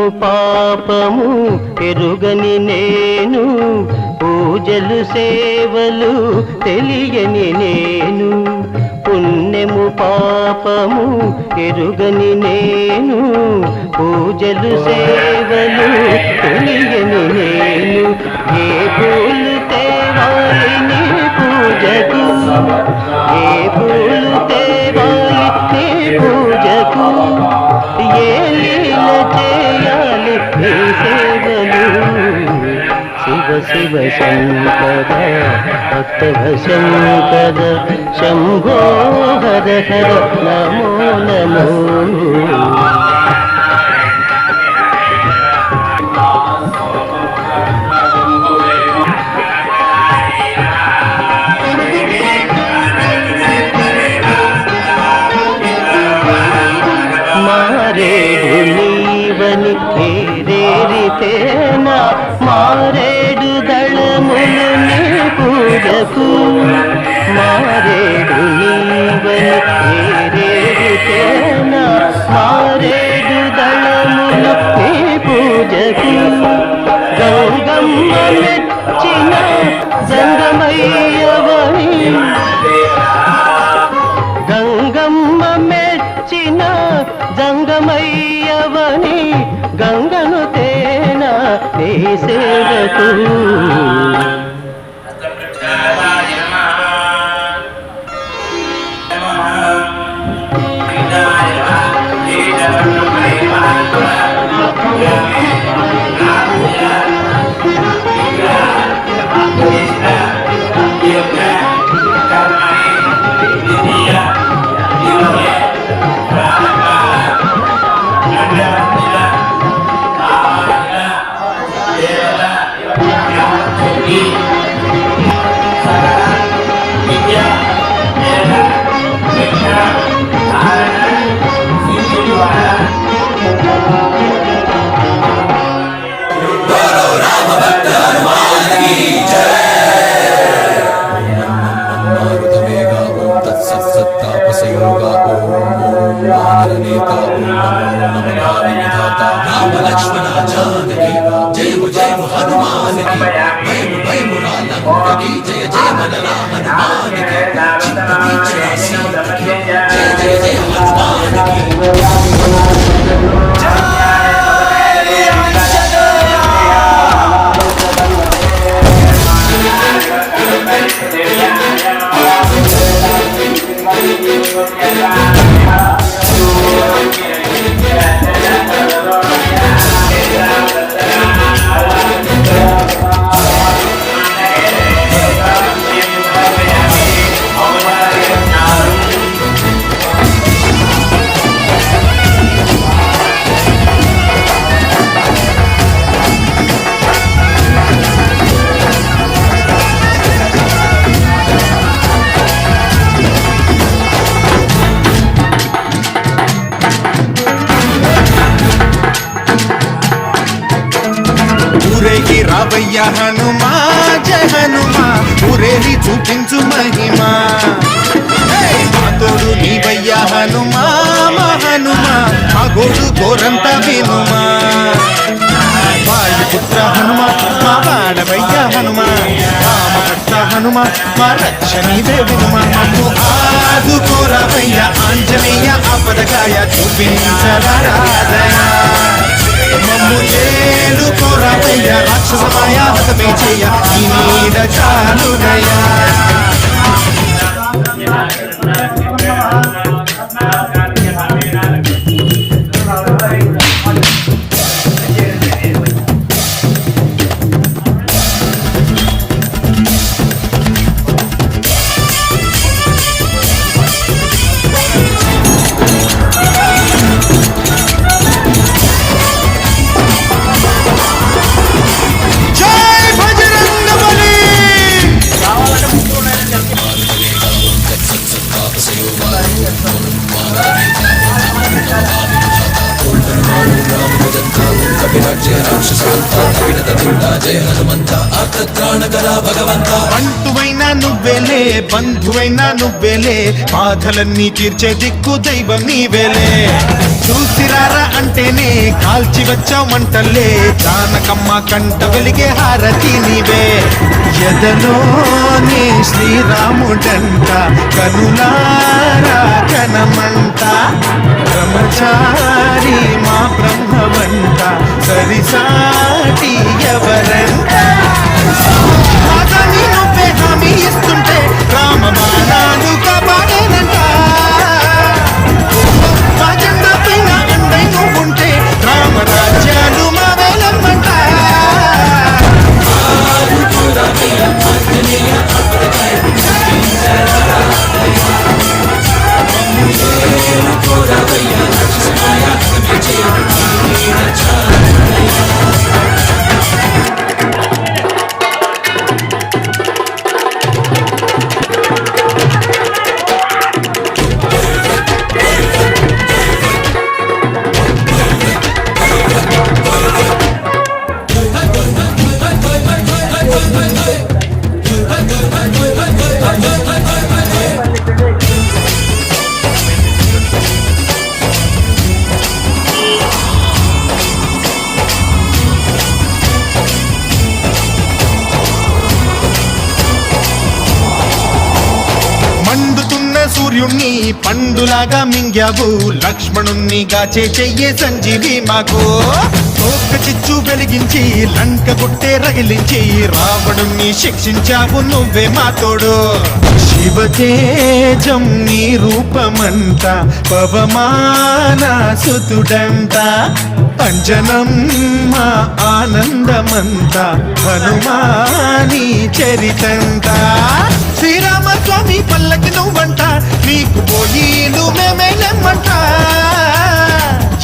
పుణ్యము పాపము ఎరుగని నేను పూజలు సేవలు తెలియని నేను. పుణ్యము పాపము ఎరుగని నేను పూజలు సేవలు తెలియని నేను. ఏ పూలు తేవాలి పూజకు ఏ పూలు శివ శివ శంకర భక్త శంకర శంభో హర హర నమో నమో మారేడు నీవని పేరేరితేనా మారేడు పూజకు మారేడు నీవని మారేడు దళములు నీ పూజకు గంగమ్మ మెచ్చిన జంగమయ్యవని గంగమ్మ మెచ్చిన జంగమయ్యవని గంగను తేన నీ సేవకు. Yeah. మానరనేత ఓం నమో నమః విధాత రామ లక్ష్మణ జానకి జయము జయము హనుమానికి భయము భయము రాలంకకి జయ జయ మన హనుమానికి చిత్తు వీచరా సీతకి జయ జయ జయ హనుమానికి రావయ్య హనుమా జయ హనుమా ఊరేగి చూపించు మహిమా. మాతోడు నీవయ్య హనుమా మా హనుమా మా గోడు గోరంత వినుమా వాయుపుత్ర హనుమ మా వాడవయ్య హనుమ. రామభక్త హనుమ మా రక్షణీదే వినుమ మమ్ము ఆదుకోరవయ్య ఆంజనేయ ఆపదకాయ చూపించరాదయ మమ్ము చేరుకోరవయ్య రాక్షసమాయ హతమే చేయ. ఈ నీడ చాలునయా భగవంత. బంటువైనా నువ్వేలే బంధువైనా నువ్వేలే బాధలన్నీ తీర్చే దిక్కు దైవం నీవేలే చూసిరారా అంటేనే కాల్చి వచ్చావు మంటల్లే జానకమ్మ కంట వెలిగే హారతి నీవే. ఎదలోనే శ్రీరాముడంట కనులారా కనమంట బ్రహ్మచారి మా బ్రహ్మవంట సరిసాటి ఎవరంట? మండుతున్న సూర్యుణ్ణి పండులాగా మింగావు. లక్ష్మణుణ్ణి గాచే చెయ్యే సంజీవి మాకు. తోక చిచ్చు వెలిగించి లంక కొట్టే రగిలించి రావణుణ్ణి శిక్షించావు నువ్వే మా తోడు. శివతేజం నీ రూపమంత పవమాన సుతుడంత అంజనం మా ఆనందమంత హనుమాని చరితంతా. శ్రీరామస్వామి పల్లకి నువ్వంట నీకు పోయిలు మేమేలేమంట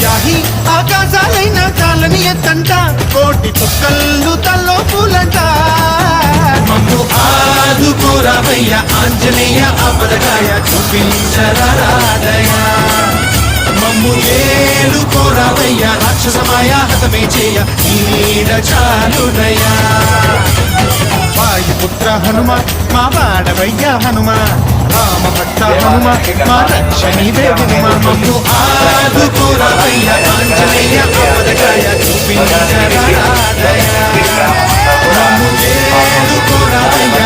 జాహి ఆకాశాలైన కాలని ఎత్తంట కోటి చుక్కళ్ళు తల్లో పూలంట. మమ్ము ఆదుకోరామయ్య ఆంజనేయ ఆపదకాయ చూపించరాదయ మమ్ము ఏడు కోరామయ్య రాక్షసమాయ హతమే చేయ నీడ చాలుడయా వాయుపుత్ర హనుమ మా వాడవయ్య హనుమ. రామభక్త హనుమ మా లక్ష్మీదే హనుమ. మమ్ము ఆదుకురవయ్య ఆంజనేయ అవదకయ చూపించరాదయ మమ్ము ఏదుకురవయ్య